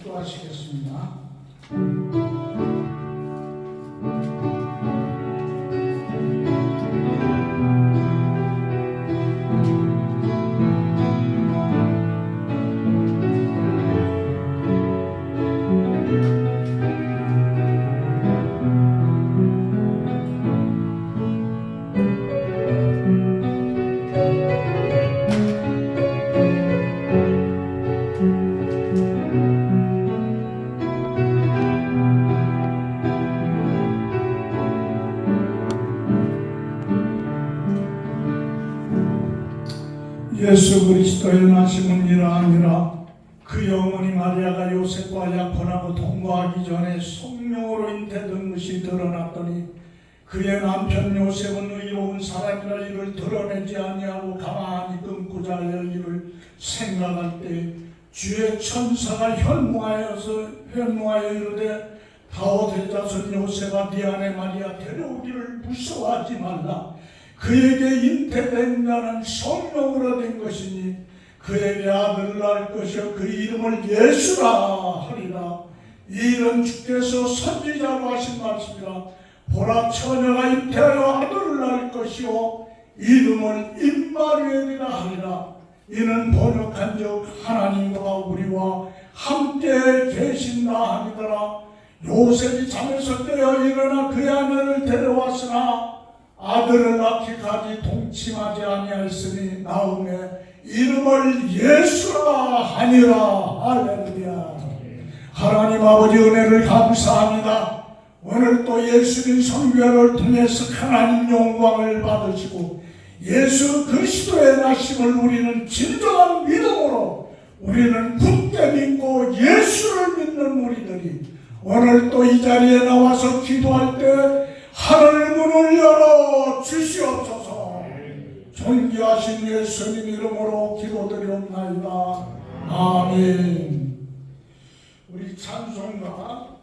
기도하시겠습니다. 예수 그리스도의 나심은 이러하니라. 그 영혼이 마리아가 요셉과 약혼하고 동거하기 전에 성령으로 잉태된 것이 드러났더니 그의 남편 요셉은 의로운 사람이라 이를 드러내지 아니하고 가만히 끊고자 하여 이를 생각할 때 주의 천사가 현무하여서 현무하여 이르되 다윗의 자손 요셉아 네 아내 마리아 데려오기를 무서워하지 말라 그에게 잉태된 자는 성령으로 된 것이니 그에게 아들을 낳을 것이요 그 이름을 예수라 하리라. 이 일은 주께서 선지자로 하신 말씀이라. 보라 처녀가 잉태하여 아들을 낳을 것이요 이름을 임마누엘이라 하리라. 이는 번역한즉 하나님과 우리와 함께 계신다 하니더라. 요셉이 잠에서 깨어 일어나 그의 아내를 데려왔으나 아들을 낳기까지 동침하지 아니하였으니 나음에 이름을 예수라 하니라. 할렐루야. 하나님 아버지 은혜를 감사합니다. 오늘 또 예수님 성교를 통해서 하나님 영광을 받으시고 예수 그리스도의 나심을 우리는 진정한 믿음으로 우리는 굳게 믿고 예수를 믿는 우리들이 오늘 또 이 자리에 나와서 기도할 때 하늘 문을 주시옵소서 존귀하신 예수님 이름으로 기도드리옵나이다. 아멘. 우리 찬송가